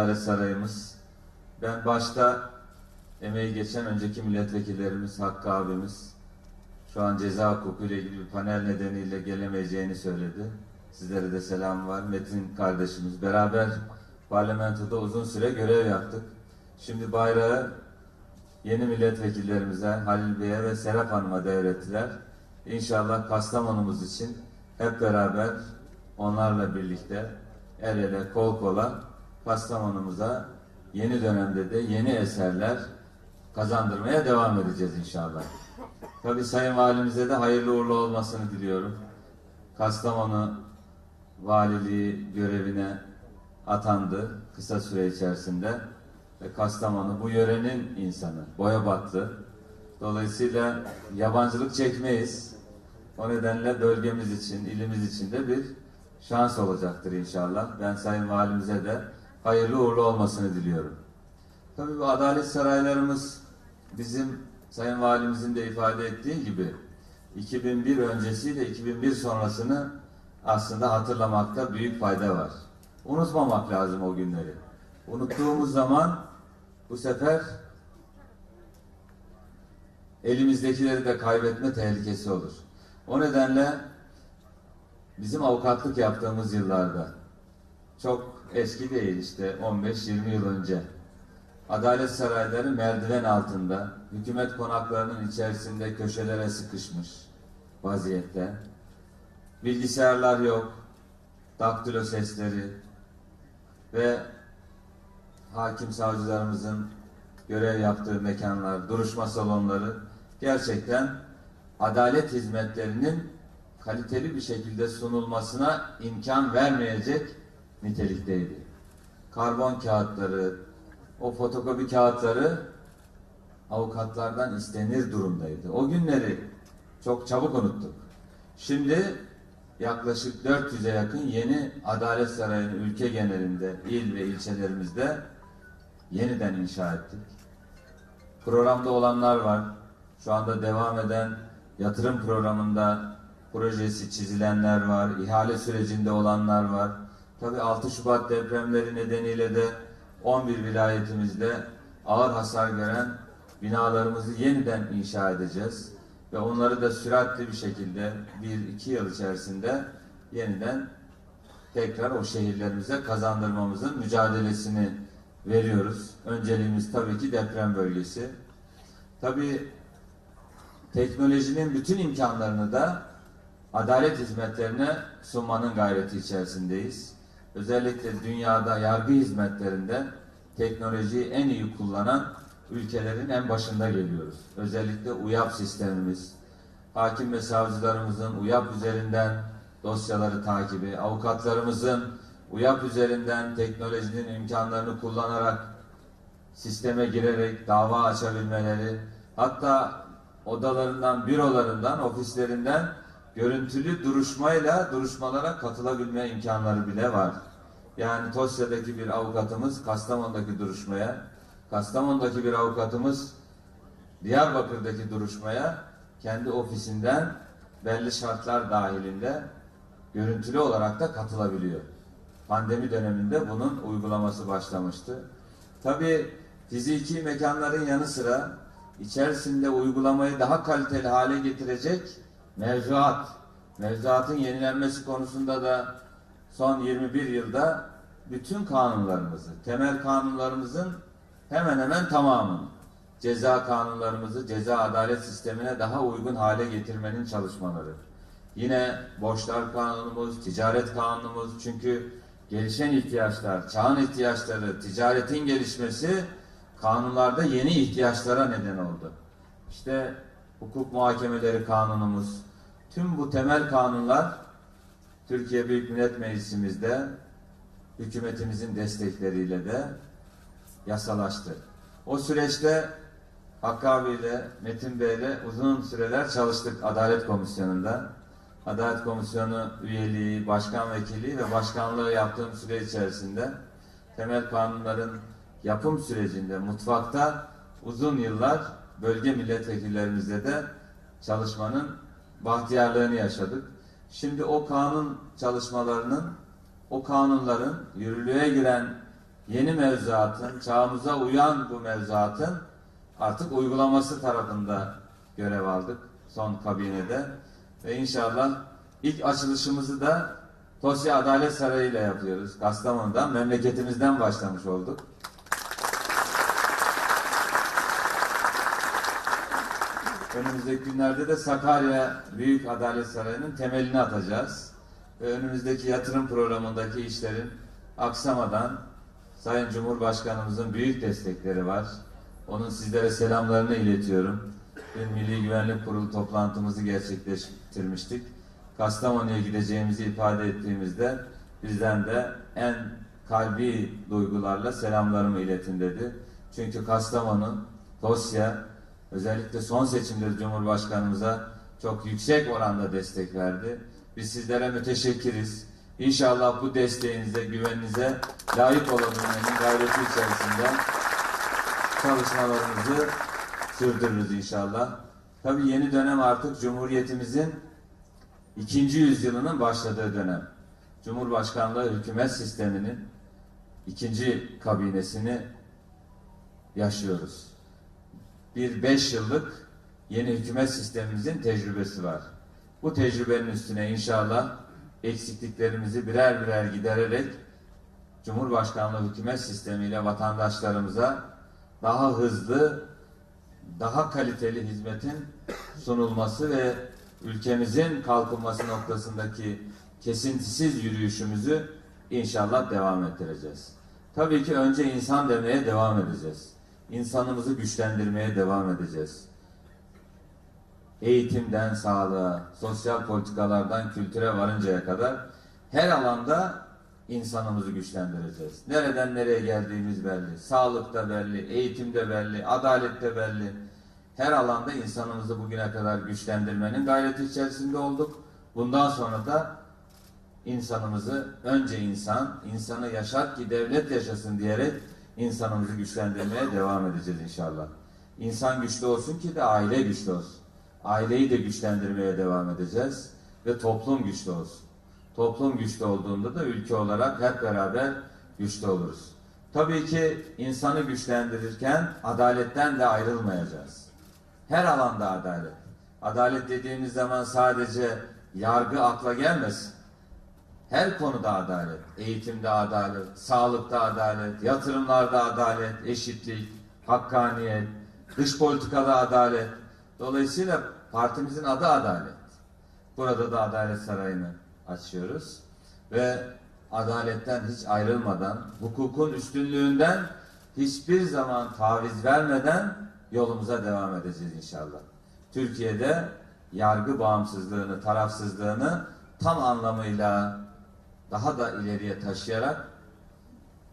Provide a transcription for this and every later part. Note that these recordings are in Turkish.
Adalet Sarayımız. Ben başta emeği geçen önceki milletvekillerimiz Hakkı abimiz şu an ceza hukuku ilgili bir panel nedeniyle gelemeyeceğini söyledi. Sizlere de selam var. Metin kardeşimiz. Beraber parlamentoda uzun süre görev yaptık. Şimdi bayrağı yeni milletvekillerimize Halil Bey'e ve Serap Hanım'a devrettiler. İnşallah Kastamonumuz için hep beraber onlarla birlikte el ele kol kola Kastamonumuza yeni dönemde de yeni eserler kazandırmaya devam edeceğiz inşallah. Tabi Sayın Valimize de hayırlı uğurlu olmasını diliyorum. Kastamonu valiliği görevine atandı kısa süre içerisinde ve Kastamonu bu yörenin insanı, Boyabatlı. Dolayısıyla yabancılık çekmeyiz. O nedenle bölgemiz için, ilimiz için de bir şans olacaktır inşallah. Ben Sayın Valimize de hayırlı uğurlu olmasını diliyorum. Tabii bu adalet saraylarımız bizim Sayın Valimizin de ifade ettiği gibi 2001 öncesiyle 2001 sonrasını aslında hatırlamakta büyük fayda var. Unutmamak lazım o günleri. Unuttuğumuz zaman bu sefer elimizdekileri de kaybetme tehlikesi olur. O nedenle bizim avukatlık yaptığımız yıllarda çok eski değil işte 15-20 yıl önce. Adalet sarayları merdiven altında hükümet konaklarının içerisinde köşelere sıkışmış vaziyette. Bilgisayarlar yok daktilo sesleri ve hakim savcılarımızın görev yaptığı mekanlar, duruşma salonları gerçekten adalet hizmetlerinin kaliteli bir şekilde sunulmasına imkan vermeyecek nitelikteydi. Karbon kağıtları, o fotokopi kağıtları avukatlardan istenir durumdaydı. O günleri çok çabuk unuttuk. Şimdi yaklaşık 400'e yakın yeni adalet sarayını ülke genelinde, il ve ilçelerimizde yeniden inşa ettik. Programda olanlar var. Şu anda devam eden yatırım programında projesi çizilenler var. ihale sürecinde olanlar var. Tabii 6 Şubat depremleri nedeniyle de 11 vilayetimizde ağır hasar gören binalarımızı yeniden inşa edeceğiz. Ve onları da süratli bir şekilde 1-2 yıl içerisinde yeniden tekrar o şehirlerimize kazandırmamızın mücadelesini veriyoruz. Önceliğimiz tabii ki deprem bölgesi. Tabii teknolojinin bütün imkanlarını da adalet hizmetlerine sunmanın gayreti içerisindeyiz. Özellikle dünyada yargı hizmetlerinde teknolojiyi en iyi kullanan ülkelerin en başında geliyoruz. Özellikle UYAP sistemimiz, hakim ve savcılarımızın UYAP üzerinden dosyaları takibi, avukatlarımızın UYAP üzerinden teknolojinin imkanlarını kullanarak sisteme girerek dava açabilmeleri, hatta odalarından, bürolarından, ofislerinden görüntülü duruşmayla duruşmalara katılabilme imkanları bile var. Yani Tosya'daki bir avukatımız Kastamonu'daki duruşmaya, Kastamonu'daki bir avukatımız Diyarbakır'daki duruşmaya kendi ofisinden belli şartlar dahilinde görüntülü olarak da katılabiliyor. Pandemi döneminde bunun uygulaması başlamıştı. Tabii fiziki mekanların yanı sıra içerisinde uygulamayı daha kaliteli hale getirecek mevzuat, mevzuatın yenilenmesi konusunda da son 21 yılda bütün kanunlarımızı, temel kanunlarımızın hemen hemen tamamını, ceza kanunlarımızı ceza adalet sistemine daha uygun hale getirmenin çalışmaları. Yine borçlar kanunumuz, ticaret kanunumuz çünkü gelişen ihtiyaçlar, çağın ihtiyaçları, ticaretin gelişmesi kanunlarda yeni ihtiyaçlara neden oldu. İşte hukuk muhakemeleri kanunumuz, tüm bu temel kanunlar Türkiye Büyük Millet Meclisimizde hükümetimizin destekleriyle de yasalaştı. O süreçte Hakkı abiyle, Metin Bey'le uzun süreler çalıştık Adalet Komisyonu'nda. Adalet Komisyonu üyeliği, başkan vekili ve başkanlığı yaptığım süre içerisinde temel kanunların yapım sürecinde mutfakta uzun yıllar bölge milletvekillerimizle de çalışmanın bahtiyarlığını yaşadık. Şimdi o kanun çalışmalarının, o kanunların yürürlüğe giren yeni mevzuatın, çağımıza uyan bu mevzuatın artık uygulaması tarafında görev aldık son kabinede. Ve inşallah ilk açılışımızı da Tosya Adalet Sarayı ile yapıyoruz. Kastamonu'dan, memleketimizden başlamış olduk. Önümüzdeki günlerde de Sakarya Büyük Adalet Sarayı'nın temelini atacağız. Ve önümüzdeki yatırım programındaki işlerin aksamadan Sayın Cumhurbaşkanımızın büyük destekleri var. Onun sizlere selamlarını iletiyorum. Dün Milli Güvenlik Kurulu toplantımızı gerçekleştirmiştik. Kastamonu'ya gideceğimizi ifade ettiğimizde bizden de en kalbi duygularla selamlarımı iletin dedi. Çünkü Kastamonu, Tosya, özellikle son seçimde Cumhurbaşkanımıza çok yüksek oranda destek verdi. Biz sizlere müteşekkiriz. İnşallah bu desteğinize, güveninize layık olabilmenin gayreti içerisinde çalışmalarımızı sürdürürüz inşallah. Tabii yeni dönem artık Cumhuriyetimizin ikinci yüzyılının başladığı dönem. Cumhurbaşkanlığı hükümet sisteminin ikinci kabinesini yaşıyoruz. Bir beş yıllık yeni hükümet sistemimizin tecrübesi var. Bu tecrübenin üstüne inşallah eksikliklerimizi birer birer gidererek Cumhurbaşkanlığı hükümet sistemiyle vatandaşlarımıza daha hızlı, daha kaliteli hizmetin sunulması ve ülkemizin kalkınması noktasındaki kesintisiz yürüyüşümüzü inşallah devam ettireceğiz. Tabii ki önce insan demeye devam edeceğiz. İnsanımızı güçlendirmeye devam edeceğiz. Eğitimden sağlığa, sosyal politikalardan kültüre varıncaya kadar her alanda insanımızı güçlendireceğiz. Nereden nereye geldiğimiz belli. Sağlıkta belli, eğitimde belli, adalette belli. Her alanda insanımızı bugüne kadar güçlendirmenin gayreti içerisinde olduk. Bundan sonra da insanımızı önce insan, insanı yaşat ki devlet yaşasın diyerek insanımızı güçlendirmeye devam edeceğiz inşallah. İnsan güçlü olsun ki de aile güçlü olsun. Aileyi de güçlendirmeye devam edeceğiz ve toplum güçlü olsun. Toplum güçlü olduğunda da ülke olarak hep beraber güçlü oluruz. Tabii ki insanı güçlendirirken adaletten de ayrılmayacağız. Her alanda adalet. Adalet dediğimiz zaman sadece yargı akla gelmesin. Her konuda adalet. Eğitimde adalet, sağlıkta adalet, yatırımlarda adalet, eşitlik, hakkaniyet, dış politikada adalet. Dolayısıyla partimizin adı adalet. Burada da Adalet Sarayı'nı açıyoruz. Ve adaletten hiç ayrılmadan, hukukun üstünlüğünden hiçbir zaman taviz vermeden yolumuza devam edeceğiz inşallah. Türkiye'de yargı bağımsızlığını, tarafsızlığını tam anlamıyla daha da ileriye taşıyarak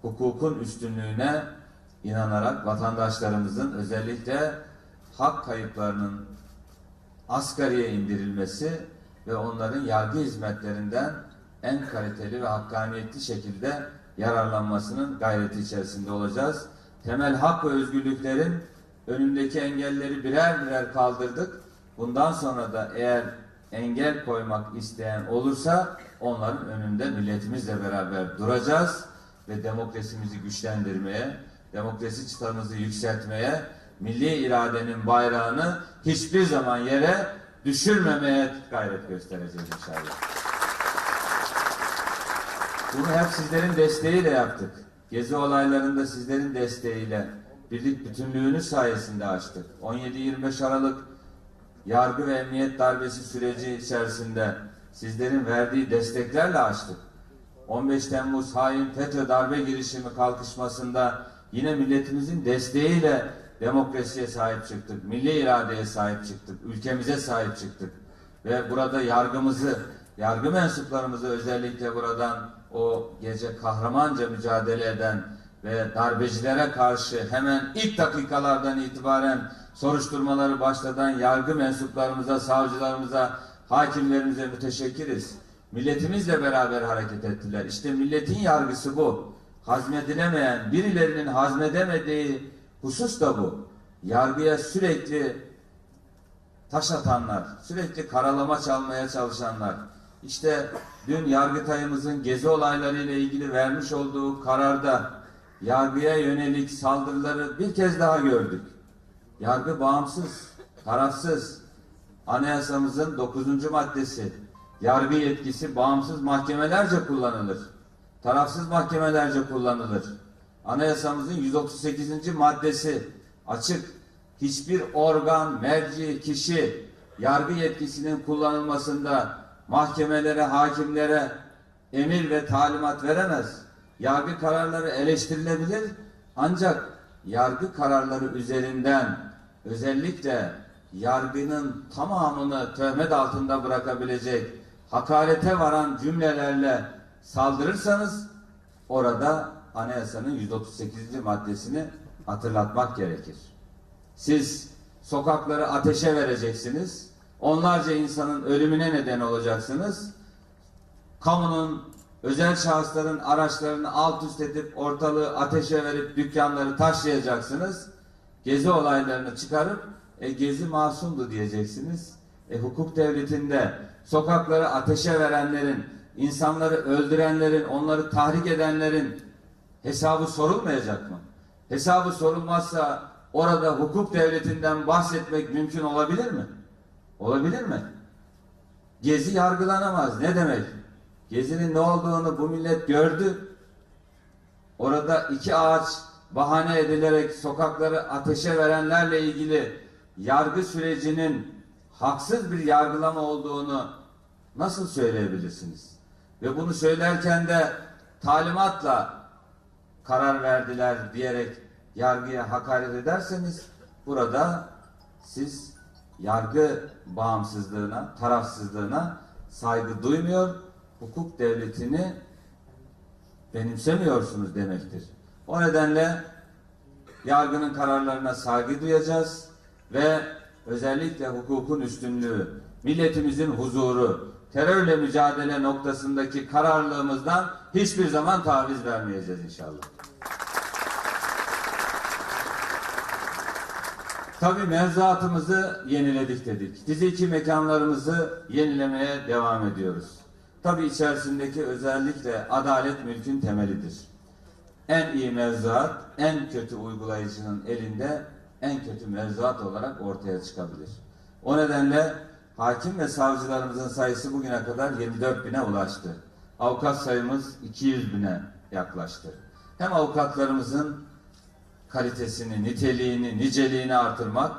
hukukun üstünlüğüne inanarak vatandaşlarımızın özellikle hak kayıplarının asgariye indirilmesi ve onların yargı hizmetlerinden en kaliteli ve hakkaniyetli şekilde yararlanmasının gayreti içerisinde olacağız. Temel hak ve özgürlüklerin önündeki engelleri birer birer kaldırdık. Bundan sonra da eğer engel koymak isteyen olursa onların önünde milletimizle beraber duracağız ve demokrasimizi güçlendirmeye, demokrasi çıtamızı yükseltmeye, milli iradenin bayrağını hiçbir zaman yere düşürmemeye gayret göstereceğiz inşallah. Bunu hep sizlerin desteğiyle yaptık. Gezi olaylarında sizlerin desteğiyle, birlik bütünlüğünüz sayesinde açtık. 17-25 Aralık yargı ve emniyet darbesi süreci içerisinde sizlerin verdiği desteklerle açtık. 15 Temmuz hain FETÖ darbe girişimi kalkışmasında yine milletimizin desteğiyle demokrasiye sahip çıktık, milli iradeye sahip çıktık, ülkemize sahip çıktık. Ve burada yargımızı, yargı mensuplarımızı özellikle buradan o gece kahramanca mücadele eden ve darbecilere karşı hemen ilk dakikalardan itibaren soruşturmaları başlatan yargı mensuplarımıza, savcılarımıza, hakimlerimize müteşekkiriz. Milletimizle beraber hareket ettiler. İşte milletin yargısı bu. Hazmedilemeyen, birilerinin hazmedemediği husus da bu. Yargıya sürekli taş atanlar, sürekli karalama çalmaya çalışanlar. İşte dün Yargıtay'ımızın gezi olaylarıyla ilgili vermiş olduğu kararda yargıya yönelik saldırıları bir kez daha gördük. Yargı bağımsız, tarafsız. Anayasamızın 9. maddesi yargı yetkisi bağımsız mahkemelerce kullanılır. Tarafsız mahkemelerce kullanılır. Anayasamızın 138. maddesi açık. Hiçbir organ, merci, kişi yargı yetkisinin kullanılmasında mahkemelere, hakimlere emir ve talimat veremez. Yargı kararları eleştirilebilir ancak yargı kararları üzerinden özellikle yargının tamamını töhmet altında bırakabilecek hakarete varan cümlelerle saldırırsanız orada anayasanın 138. maddesini hatırlatmak gerekir. Siz sokakları ateşe vereceksiniz. Onlarca insanın ölümüne neden olacaksınız. Kamunun, özel şahısların araçlarını alt üst edip ortalığı ateşe verip dükkanları taşlayacaksınız. Gezi olaylarını çıkarıp e, gezi masumdu diyeceksiniz. E, hukuk devletinde sokakları ateşe verenlerin, insanları öldürenlerin, onları tahrik edenlerin hesabı sorulmayacak mı? Hesabı sorulmazsa orada hukuk devletinden bahsetmek mümkün olabilir mi? Olabilir mi? Gezi yargılanamaz. Ne demek? Gezinin ne olduğunu bu millet gördü. Orada iki ağaç bahane edilerek sokakları ateşe verenlerle ilgili yargı sürecinin haksız bir yargılama olduğunu nasıl söyleyebilirsiniz? Ve bunu söylerken de talimatla karar verdiler diyerek yargıya hakaret ederseniz burada siz yargı bağımsızlığına, tarafsızlığına saygı duymuyor, hukuk devletini benimsemiyorsunuz demektir. O nedenle yargının kararlarına saygı duyacağız ve özellikle hukukun üstünlüğü, milletimizin huzuru, terörle mücadele noktasındaki kararlılığımızdan hiçbir zaman taviz vermeyeceğiz inşallah. Tabii mevzuatımızı yeniledik dedik. Fiziki mekanlarımızı yenilemeye devam ediyoruz. Tabii içerisindeki özellikle adalet mülkün temelidir. En iyi mevzuat, en kötü uygulayıcının elinde en kötü mevzuat olarak ortaya çıkabilir. O nedenle hakim ve savcılarımızın sayısı bugüne kadar 24 bine ulaştı. Avukat sayımız 200 bine yaklaştı. Hem avukatlarımızın kalitesini, niteliğini, niceliğini artırmak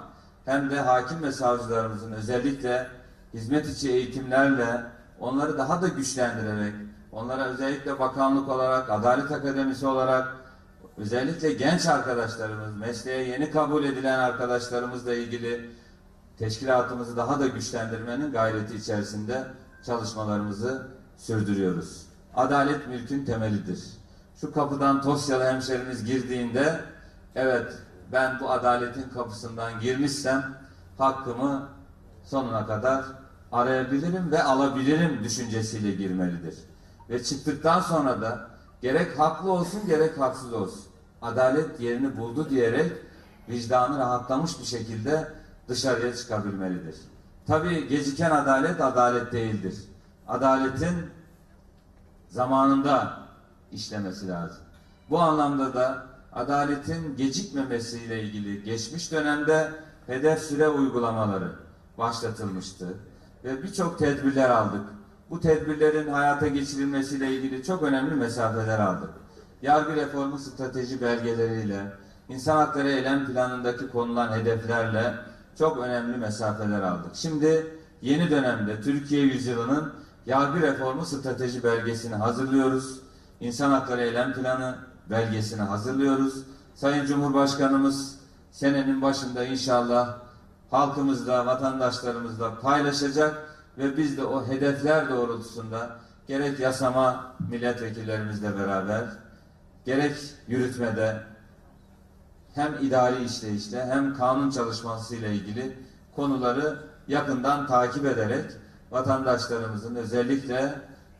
hem de hakim ve savcılarımızın özellikle hizmet içi eğitimlerle onları daha da güçlendirerek, onlara özellikle bakanlık olarak, Adalet Akademisi olarak, özellikle genç arkadaşlarımız, mesleğe yeni kabul edilen arkadaşlarımızla ilgili teşkilatımızı daha da güçlendirmenin gayreti içerisinde çalışmalarımızı sürdürüyoruz. Adalet mülkün temelidir. Şu kapıdan Tosyalı hemşerimiz girdiğinde evet ben bu adaletin kapısından girmişsem hakkımı sonuna kadar arayabilirim ve alabilirim düşüncesiyle girmelidir. Ve çıktıktan sonra da gerek haklı olsun gerek haksız olsun. Adalet yerini buldu diyerek vicdanı rahatlamış bir şekilde dışarıya çıkabilmelidir. Tabii geciken adalet adalet değildir. Adaletin zamanında işlemesi lazım. Bu anlamda da adaletin gecikmemesiyle ilgili geçmiş dönemde hedef süre uygulamaları başlatılmıştı ve birçok tedbirler aldık. Bu tedbirlerin hayata geçirilmesiyle ilgili çok önemli mesafeler aldık. Yargı reformu strateji belgeleriyle, insan hakları eylem planındaki konulan hedeflerle çok önemli mesafeler aldık. Şimdi yeni dönemde Türkiye yüzyılının yargı reformu strateji belgesini hazırlıyoruz. İnsan hakları eylem planı belgesini hazırlıyoruz. Sayın Cumhurbaşkanımız senenin başında inşallah halkımızla, vatandaşlarımızla paylaşacak ve biz de o hedefler doğrultusunda gerek yasama milletvekillerimizle beraber gerek yürütmede hem idari işleyişle hem kanun çalışması ile ilgili konuları yakından takip ederek vatandaşlarımızın özellikle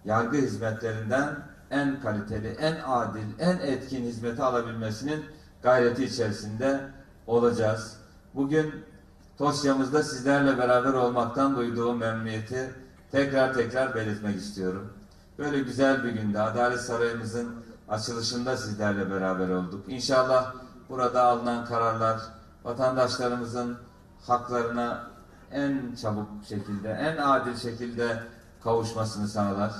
yargı hizmetlerinden en kaliteli, en adil, en etkin hizmeti alabilmesinin gayreti içerisinde olacağız. Bugün Tosya'mızda sizlerle beraber olmaktan duyduğum memnuniyeti tekrar tekrar belirtmek istiyorum. Böyle güzel bir günde Adalet Sarayımızın açılışında sizlerle beraber olduk. İnşallah burada alınan kararlar vatandaşlarımızın haklarına en çabuk şekilde, en adil şekilde kavuşmasını sağlar.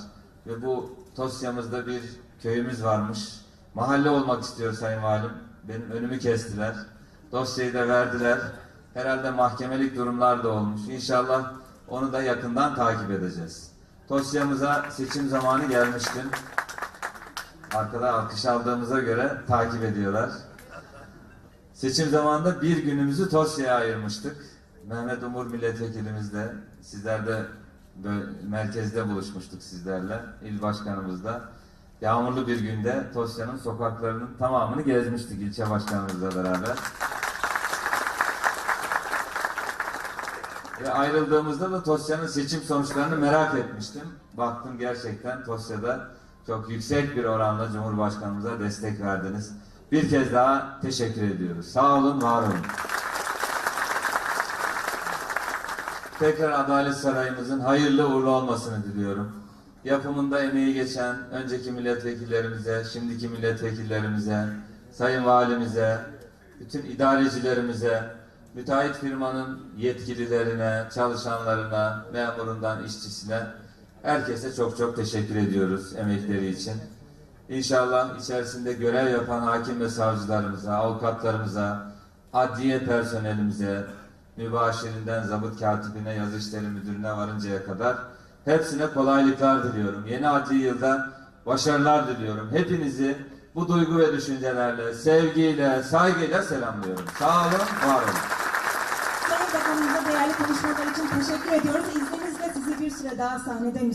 Ve bu Tosya'mızda bir köyümüz varmış. Mahalle olmak istiyor Sayın Valim. Benim önümü kestiler. Dosyayı da verdiler. Herhalde mahkemelik durumlar da olmuş. İnşallah onu da yakından takip edeceğiz. Tosya'mıza seçim zamanı gelmişti. Arkada alkış aldığımıza göre takip ediyorlar. Seçim zamanında bir günümüzü Tosya'ya ayırmıştık. Mehmet Umur milletvekilimizle, sizler de böyle merkezde buluşmuştuk sizlerle, il başkanımızla. Yağmurlu bir günde Tosya'nın sokaklarının tamamını gezmiştik ilçe başkanımızla beraber. Ve ayrıldığımızda da Tosya'nın seçim sonuçlarını merak etmiştim. Baktım gerçekten Tosya'da çok yüksek bir oranla Cumhurbaşkanımıza destek verdiniz. Bir kez daha teşekkür ediyoruz. Sağ olun, var olun. Tekrar Adalet Sarayımızın hayırlı uğurlu olmasını diliyorum. Yapımında emeği geçen önceki milletvekillerimize, şimdiki milletvekillerimize, sayın valimize, bütün idarecilerimize, müteahhit firmanın yetkililerine, çalışanlarına, memurundan işçisine, herkese çok çok teşekkür ediyoruz emekleri için. İnşallah içerisinde görev yapan hakim ve savcılarımıza, avukatlarımıza, adliye personelimize, mübaşirinden zabıt katibine, yazı işleri müdürüne varıncaya kadar hepsine kolaylıklar diliyorum. Yeni adli yılda başarılar diliyorum. Hepinizi bu duygu ve düşüncelerle, sevgiyle, saygıyla selamlıyorum. Sağ olun, var olun. Bakanımıza değerli konuşmalar için teşekkür ediyoruz. İzninizle sizi bir süre daha sahnede